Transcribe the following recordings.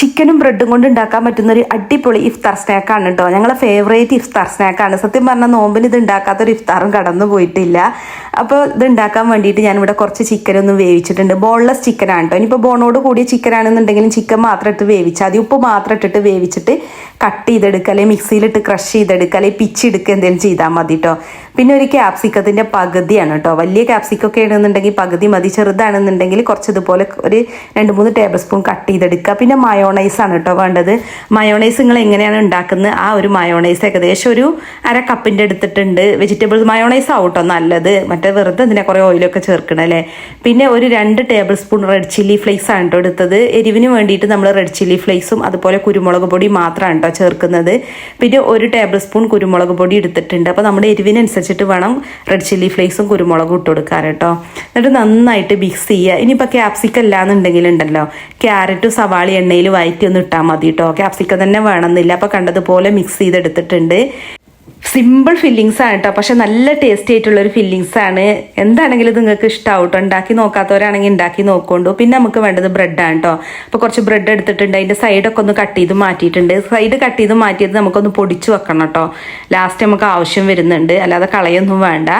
ചിക്കനും ബ്രെഡും കൊണ്ട് ഉണ്ടാക്കാൻ പറ്റുന്ന ഒരു അടിപൊളി ഇഫ്താർ സ്നാക്കാണ് കേട്ടോ ഞങ്ങളെ ഫേവറേറ്റ് ഇഫ്താർ സ്നാക്കാണ്. സത്യം പറഞ്ഞാൽ നോമ്പിന് ഇത് ഉണ്ടാക്കാത്തൊരു ഇഫ്താറും കടന്നു പോയിട്ടില്ല. അപ്പോൾ ഇത് ഉണ്ടാക്കാൻ വേണ്ടിയിട്ട് ഞാനിവിടെ കുറച്ച് ചിക്കനൊന്നും വേവിച്ചിട്ടുണ്ട്. ബോൺലെസ് ചിക്കനാണ് കേട്ടോ ഇനിയിപ്പോൾ ബോണോട് കൂടിയ ചിക്കനാണെന്നുണ്ടെങ്കിലും ചിക്കൻ മാത്രം ഇട്ട് വേവിച്ചാൽ മതി. ഉപ്പ് മാത്രം ഇട്ടിട്ട് വേവിച്ചിട്ട് കട്ട് ചെയ്തെടുക്കുക അല്ലെങ്കിൽ മിക്സിയിലിട്ട് ക്രഷ് ചെയ്തെടുക്കുക അല്ലെങ്കിൽ പിച്ചെടുക്കുക എന്തെങ്കിലും ചെയ്താൽ മതി കേട്ടോ പിന്നെ ഒരു ക്യാപ്സിക്കത്തിന്റെ പകുതിയാണ് കേട്ടോ. വലിയ ക്യാപ്സിക്കൊക്കെ ആണെന്നുണ്ടെങ്കിൽ പകുതി മതി. ചെറുതാണെന്നുണ്ടെങ്കിൽ കുറച്ച് ഇതുപോലെ ഒരു രണ്ട് മൂന്ന് ടേബിൾ സ്പൂൺ കട്ട് ചെയ്തെടുക്കുക. പിന്നെ മയോണൈസ് ആണ് കേട്ടോ വേണ്ടത്. മയോണൈസ് നിങ്ങൾ എങ്ങനെയാണ് ഉണ്ടാക്കുന്നത്? ആ ഒരു മയോണൈസ് ഏകദേശം ഒരു അര കപ്പിന്റെ എടുത്തിട്ടുണ്ട്. വെജിറ്റബിൾസ് മയോണൈസ് ആവട്ടോ നല്ലത്. മറ്റേ വെറുതെ ഇതിനെ കുറേ ഓയിലൊക്കെ ചേർക്കണം അല്ലേ? പിന്നെ ഒരു രണ്ട് tablespoon red chilli flakes ആണ് കേട്ടോ എടുത്തത്. എരിവിന് വേണ്ടിയിട്ട് നമ്മൾ റെഡ് ചില്ലി ഫ്ലേക്സും അതുപോലെ കുരുമുളക് പൊടി മാത്രമാണ് കേട്ടോ ചേർക്കുന്നത്. പിന്നെ ഒരു ടേബിൾ സ്പൂൺ കുരുമുളക് പൊടി എടുത്തിട്ടുണ്ട്. അപ്പോൾ നമ്മുടെ എരിവിനനുസരിച്ചിട്ട് വേണം റെഡ് ചില്ലി ഫ്ലേക്സും കുരുമുളകും ഇട്ട് കൊടുക്കാൻ കേട്ടോ. എന്നിട്ട് നന്നായിട്ട് മിക്സ് ചെയ്യുക. ഇനിയിപ്പോൾ ക്യാപ്സിക്കം ഇല്ലാന്നുണ്ടെങ്കിൽ ഉണ്ടല്ലോ. ക്യാരറ്റും സവാളി എണ്ണയിൽ വയറ്റി ഒന്ന് ഇട്ടാൽ മതി കേട്ടോ. ക്യാപ്സിക്കം തന്നെ വേണമെന്നില്ല. അപ്പോൾ കണ്ടതുപോലെ മിക്സ് ചെയ്തെടുത്തിട്ടുണ്ട്. സിമ്പിൾ ഫില്ലിങ്സ് ആണ് കേട്ടോ പക്ഷെ നല്ല ടേസ്റ്റി ആയിട്ടുള്ള ഒരു ഫില്ലിങ്സ് ആണ്. എന്താണെങ്കിലും ഇത് നിങ്ങൾക്ക് ഇഷ്ടമാവും കേട്ടോ ഉണ്ടാക്കി നോക്കാത്തവരാണെങ്കിൽ ഉണ്ടാക്കി നോക്കൊണ്ടു. പിന്നെ നമുക്ക് വേണ്ടത് ബ്രെഡാണ് കേട്ടോ അപ്പോൾ കുറച്ച് ബ്രെഡ് എടുത്തിട്ടുണ്ട്. അതിന്റെ സൈഡൊക്കെ ഒന്ന് കട്ട് ചെയ്ത് മാറ്റിയിട്ടുണ്ട്. സൈഡ് കട്ട് ചെയ്ത് മാറ്റിയത് നമുക്കൊന്ന് പൊടിച്ച് വെക്കണം കേട്ടോ ലാസ്റ്റ് നമുക്ക് ആവശ്യം വരുന്നുണ്ട്. അല്ലാതെ കളയൊന്നും വേണ്ട.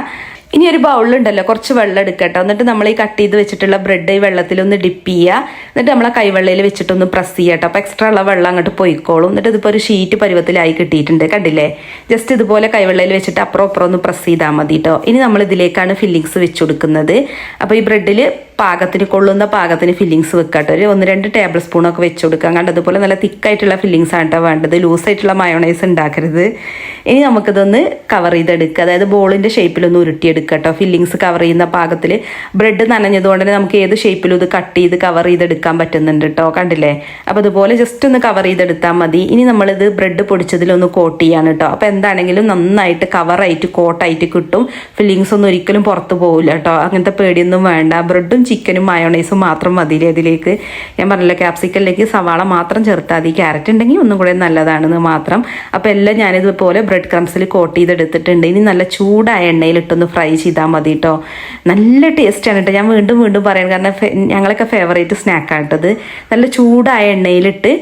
ഇനി ഒരു ബൗളിലുണ്ടല്ലോ കുറച്ച് വെള്ളം എടുക്കട്ടോ. എന്നിട്ട് നമ്മൾ ഈ കട്ട് ചെയ്ത് വെച്ചിട്ടുള്ള ബ്രെഡ് ഈ വെള്ളത്തിലൊന്ന് ഡിപ്പ് ചെയ്യുക. എന്നിട്ട് നമ്മളെ കൈവെള്ളയിൽ വെച്ചിട്ടൊന്ന് പ്രസ് ചെയ്യട്ടോ അപ്പോൾ എക്സ്ട്രാ ഉള്ള വെള്ളം അങ്ങോട്ട് പോയിക്കോളും. എന്നിട്ട് ഇതിപ്പോൾ ഒരു ഷീറ്റ് പരുവത്തിലായി കിട്ടിയിട്ടുണ്ട് കണ്ടില്ലേ? ജസ്റ്റ് ഇതുപോലെ കൈവെള്ളയിൽ വെച്ചിട്ട് അപ്പുറം അപ്പുറം ഒന്ന് പ്രസ് ചെയ്താൽ മതി കേട്ടോ. ഇനി നമ്മൾ ഇതിലേക്കാണ് ഫില്ലിങ്സ് വെച്ച് കൊടുക്കുന്നത്. അപ്പോൾ ഈ ബ്രെഡിൽ പാകത്തിന് കൊള്ളുന്ന പാകത്തിന് ഫില്ലിങ്സ് വെക്കാട്ടോ. ഒരു ഒന്ന് രണ്ട് ടേബിൾ സ്പൂണൊക്കെ വെച്ച് കൊടുക്കാം. കണ്ടതുപോലെ നല്ല തിക്കായിട്ടുള്ള ഫില്ലിങ്സ് ആണ് കേട്ടോ വേണ്ടത്. ലൂസായിട്ടുള്ള മയോണൈസ് ഉണ്ടാക്കരുത്. ഇനി നമുക്കിതൊന്ന് കവർ ചെയ്തെടുക്കുക. അതായത് ബോളിന്റെ ഷേപ്പിലൊന്ന് ഉരുട്ടിയെടുക്കുക കേട്ടോ ഫില്ലിങ്സ് കവർ ചെയ്യുന്ന പാകത്തിൽ ബ്രെഡ് നനഞ്ഞതുകൊണ്ട് തന്നെ നമുക്ക് ഏത് ഷേപ്പിലും ഇത് കട്ട് ചെയ്ത് കവർ ചെയ്തെടുക്കാൻ പറ്റുന്നുണ്ട് കേട്ടോ കണ്ടില്ലേ? അപ്പോൾ അതുപോലെ ജസ്റ്റ് ഒന്ന് കവർ ചെയ്തെടുത്താൽ മതി. ഇനി നമ്മളിത് ബ്രെഡ് പൊടിച്ചതിലൊന്ന് കോട്ട് ചെയ്യാണ് കേട്ടോ അപ്പോൾ എന്താണെങ്കിലും നന്നായിട്ട് കവറായിട്ട് കോട്ടായിട്ട് കിട്ടും. ഫില്ലിങ്സ് ഒന്നും ഒരിക്കലും പുറത്ത് പോകില്ല കേട്ടോ അങ്ങനത്തെ പേടിയൊന്നും വേണ്ട. ബ്രെഡും ചിക്കനും മയോണൈസും മാത്രം മതിയില്ലേ അതിലേക്ക് ഞാൻ പറഞ്ഞല്ലോ ക്യാപ്സിക്കലിലേക്ക് സവാള മാത്രം ചേർത്താൽ മതി. ക്യാരറ്റ് ഉണ്ടെങ്കിൽ ഒന്നും കൂടെ നല്ലതാണെന്ന് മാത്രം. അപ്പോൾ എല്ലാം ഞാനിതുപോലെ ബ്രെഡ് ക്രംസിൽ കോട്ട് ചെയ്തെടുത്തിട്ടുണ്ട്. ഇനി നല്ല ചൂടായ എണ്ണയിലിട്ടൊന്ന് ഫ്രൈ ചെയ്താൽ മതി കേട്ടോ നല്ല ടേസ്റ്റാണ് കേട്ടോ ഞാൻ വീണ്ടും വീണ്ടും പറയാൻ കാരണം ഞങ്ങളൊക്കെ ഫേവറേറ്റ് സ്നാക്കാണ് കേട്ടത് നല്ല ചൂടായ എണ്ണയിലിട്ട്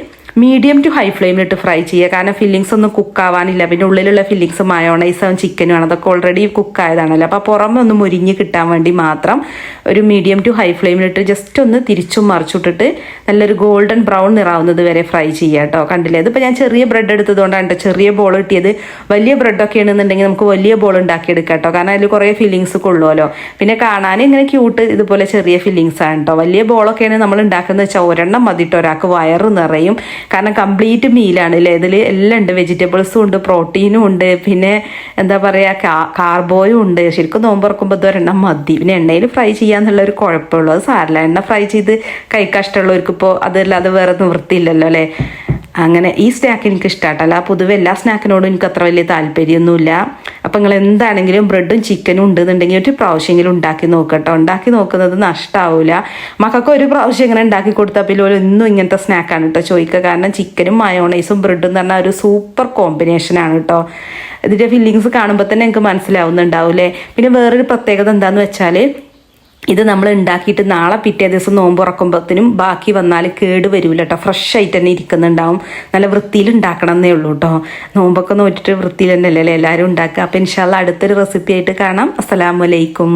മീഡിയം ടു ഹൈ ഫ്ലെയിമിലിട്ട് ഫ്രൈ ചെയ്യുക. കാരണം ഫില്ലിങ്സ് ഒന്നും കുക്ക് ആവാനില്ല. പിന്നെ ഉള്ളിലുള്ള ഫില്ലിങ്സ് മയോണൈസും ചിക്കനും ആണ് അതൊക്കെ ഓൾറെഡി കുക്ക് ആയതാണല്ലോ. അപ്പോൾ പുറമെ ഒന്ന് മുരിഞ്ഞ് കിട്ടാൻ വേണ്ടി മാത്രം ഒരു മീഡിയം ടു ഹൈ ഫ്ലെയിമിലിട്ട് ജസ്റ്റ് ഒന്ന് തിരിച്ചും മറിച്ചിട്ടിട്ട് നല്ലൊരു ഗോൾഡൻ ബ്രൗൺ നിറാവുന്നത് വരെ ഫ്രൈ ചെയ്യുക കേട്ടോ. കണ്ടില്ലേ? ഇതിപ്പോൾ ഞാൻ ചെറിയ ബ്രെഡ് എടുത്തതുകൊണ്ടാണ് കേട്ടോ ചെറിയ ബോൾ കിട്ടിയത്. വലിയ ബ്രെഡൊക്കെ ആണെന്നുണ്ടെങ്കിൽ നമുക്ക് വലിയ ബോൾ ഉണ്ടാക്കിയെടുക്കാം കേട്ടോ കാരണം അതിൽ കുറേ ഫില്ലിങ്സ് കൊള്ളുമല്ലോ പിന്നെ കാണാൻ ഇങ്ങനെ ക്യൂട്ട് ഇതുപോലെ ചെറിയ ഫില്ലിങ്സ് ആണ് കേട്ടോ വലിയ ബോളൊക്കെയാണ് നമ്മൾ ഉണ്ടാക്കുന്നത് വെച്ചാൽ ഒരെണ്ണം മതിയിട്ട് ഒരാൾക്ക് വയറ് നിറയും. കാരണം കംപ്ലീറ്റ് മീലാണ് അല്ലേ ഇതിൽ എല്ലാം ഉണ്ട്. വെജിറ്റബിൾസും ഉണ്ട് പ്രോട്ടീനും ഉണ്ട്. പിന്നെ എന്താ പറയുക കാർബോയും ഉണ്ട്. ശരിക്കും നോമ്പ് തുറക്കുമ്പോൾ ഇത് ഒരെണ്ണം മതി. പിന്നെ എണ്ണയിൽ ഫ്രൈ ചെയ്യാന്നുള്ള ഒരു കുഴപ്പമുള്ളൂ. അത് സാരില്ല. എണ്ണ ഫ്രൈ ചെയ്ത് കൈ കഷ്ടമുള്ളവർക്ക് ഇപ്പോൾ അതല്ലാതെ വേറെ നിവൃത്തിയില്ലല്ലോ അല്ലേ അങ്ങനെ ഈ സ്നാക്ക് എനിക്ക് ഇഷ്ടമായിട്ടല്ല പൊതുവെ എല്ലാ സ്നാക്കിനോടും എനിക്ക് അത്ര വലിയ താല്പര്യമൊന്നുമില്ല. അപ്പം നിങ്ങൾ എന്താണെങ്കിലും ബ്രെഡും ചിക്കനും ഉണ്ടെന്നുണ്ടെങ്കിൽ ഒരു പ്രാവശ്യമെങ്കിലും ഉണ്ടാക്കി നോക്കട്ടോ ഉണ്ടാക്കി നോക്കുന്നത് നഷ്ടമാവില്ല മക്കൾക്ക് ഒരു പ്രാവശ്യം ഇങ്ങനെ ഉണ്ടാക്കി കൊടുത്താൽ പിന്നെ ഒരു ഇന്നും ഇങ്ങനത്തെ സ്നാക്കാണ് കേട്ടോ ചോദിക്കുക. കാരണം ചിക്കനും മയോണൈസും ബ്രെഡും എന്ന് പറഞ്ഞാൽ ഒരു സൂപ്പർ കോമ്പിനേഷനാണ് കേട്ടോ. ഇതിന്റെ ഫില്ലിങ്സ് കാണുമ്പോൾ തന്നെ എനിക്ക് മനസ്സിലാവുന്നുണ്ടാവില്ലേ? പിന്നെ വേറൊരു പ്രത്യേകത എന്താണെന്ന് വെച്ചാൽ ഇത് നമ്മൾ ഉണ്ടാക്കിയിട്ട് നാളെ പിറ്റേ ദിവസം നോമ്പ് തുറക്കുമ്പോഴത്തേനും ബാക്കി വന്നാൽ കേട് വരില്ല കേട്ടോ ഫ്രഷ് ആയിട്ട് തന്നെ ഇരിക്കുന്നുണ്ടാവും. നല്ല വൃത്തിയിൽ ഉണ്ടാക്കണം എന്നേ ഉള്ളൂ കേട്ടോ നോമ്പൊക്കെ നോറ്റിട്ട് വൃത്തിയിൽ തന്നെ അല്ലേ എല്ലാവരും ഉണ്ടാക്കുക. അപ്പം ഇൻഷാല്ല അടുത്തൊരു റെസിപ്പി ആയിട്ട് കാണാം. അസ്സലാമലൈക്കും